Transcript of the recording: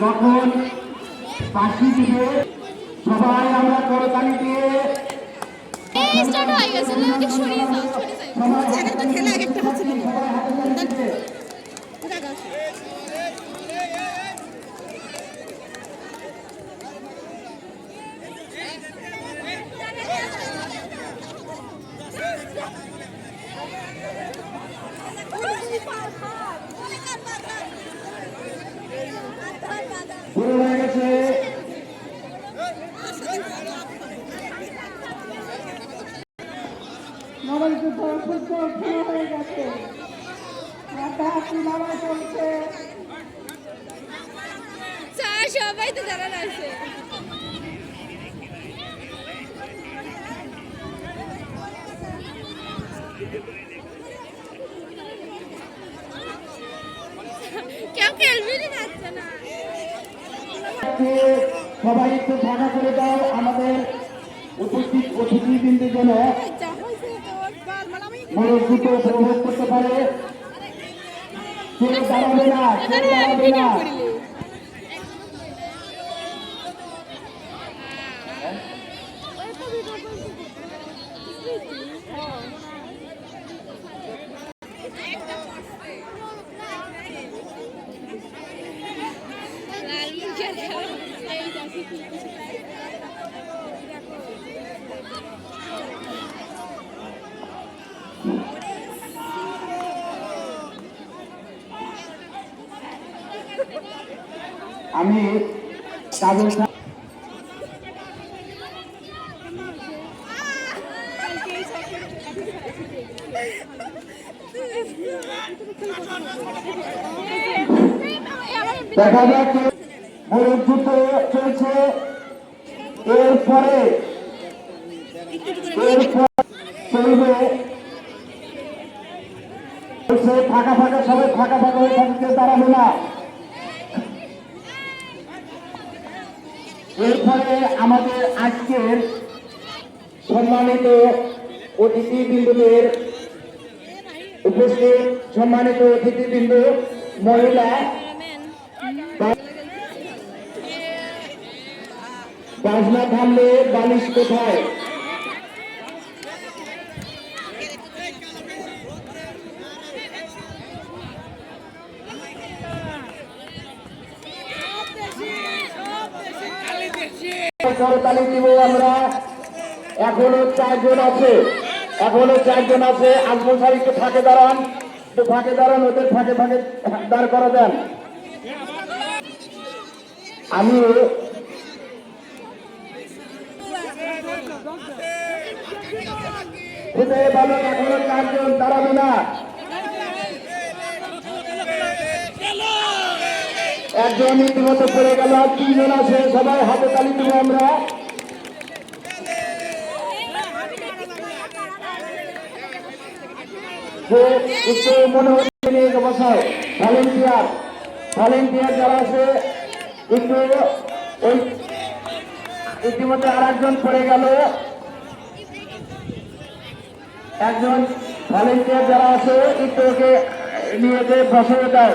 যখন পাখি দিবে সবাই আমরা করতালি দিয়ে স্টার্ট হয়ে গেছে ওকে সরিয়ে দাও সরিয়ে দাও সবাই এক একটা খেলা এক একটা হচ্ছে না সবাই হাতে তালি দিবে। শুরু হয়ে গেছে যুদ্ধ ফুটবল হয়ে গেছে। চলছে? সবাই তো জানা আছে। সবাই একটু ফাঁকা করে দাও আমাদের উপস্থিত অতিথিবৃন্দের জন্য মানে আমি মনোযোগ উপভোগ করতে পারে। কেউ দাঁড়াবে না কেউ দাঁড়াবে না। লাল মুখের আমি দেখা যাক মনোযুদ্ধ চলছে। এরপরে এরপর চলবে ফাঁকা ফাঁকা, সবাই ফাঁকা ফাঁকা হয়ে থাকতে দাঁড়াবে না। এরপরে আমাদের আজকের সম্মানিত অতিথিবৃন্দদের উপস্থিত সম্মানিত অতিথিবৃন্দ, মহিলা, বাজনা থামলে বালিশ কোথায়? করতালি দিব আমরা এখনও চারজন আছে। এখনও চারজন আছে। আজমল স্যার একটু ফাঁকে দাঁড়ান। একটু ফাঁকে দাঁড়ান, ওদের ফাঁকে ফাঁকে দাঁড় করা দেন আমি বালক এখনও চারজন দাঁড়াবে না। একজন ইতিমধ্যে পড়ে গেল তিনজন আছে, সবাই হাতে তালি দিব আমরা। একটু মনে হচ্ছে নিয়ে বসাও ভলেন্টিয়ার ভলেন্টিয়ার যারা আছে, একটু ইতিমধ্যে আর একজন পড়ে গেল। একজন ভলেন্টিয়ার যারা আছে, একটু ওকে নিয়ে বসে দাও